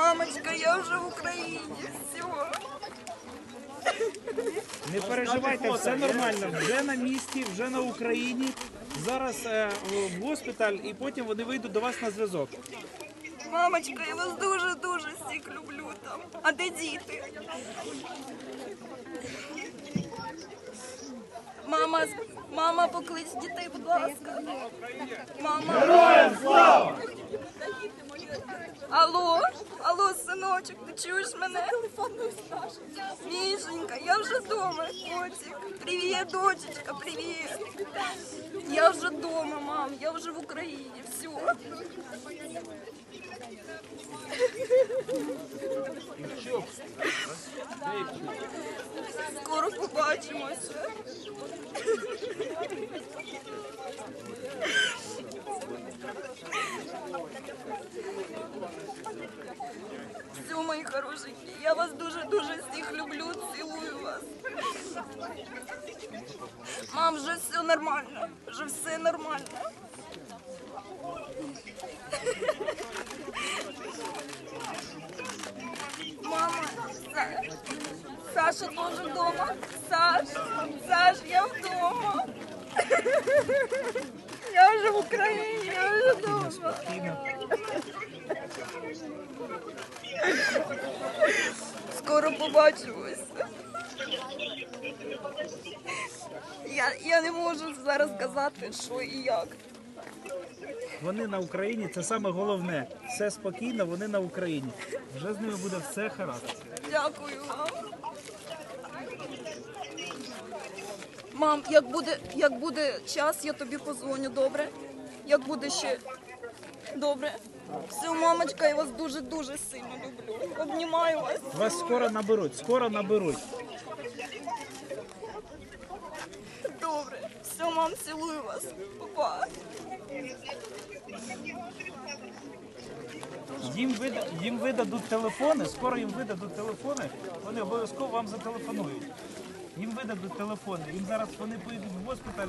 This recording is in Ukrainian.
Мамочка, я вже в Україні. Все. Не переживайте, все нормально. Вже на місці, вже на Україні. Зараз е, в госпіталь і потім вони вийдуть до вас на зв'язок. Мамочка, я вас дуже-дуже всіх люблю там. А де діти? Мама, мама, поклич дітей, будь ласка. Мама. Героям слава! Алло, алло, синочок, ти чуєш мене? Мішенька, я вже вдома, котик. Привіт, дочечка, привіт. Я вже вдома, мам, я вже в Україні, все. Скоро побачимося. Все, мої хорошенькі, я вас дуже-дуже всіх люблю, цілую вас. Мам, вже все нормально, вже все нормально. Мама, Са- Саша тоже вдома. Саш, Саш, я вдома. Я вже в Україні, я вже вдома. Скоро побачимося. Я, я не можу зараз сказати, що і як. Вони на Україні, це саме головне. Все спокійно, вони на Україні. Вже з ними буде все гаразд. Дякую вам. Мам, як буде, як буде час, я тобі позвоню, добре? Як буде ще добре? Все, мамочка, я вас дуже-дуже сильно люблю. Обнімаю вас. Вас скоро наберуть, скоро наберуть. Добре. Все, мам, цілую вас. Папа. Їм, вида, їм видадуть телефони, скоро їм видадуть телефони, вони обов'язково вам зателефонують. Їм видадуть телефони. Їм зараз вони поїдуть в госпіталь,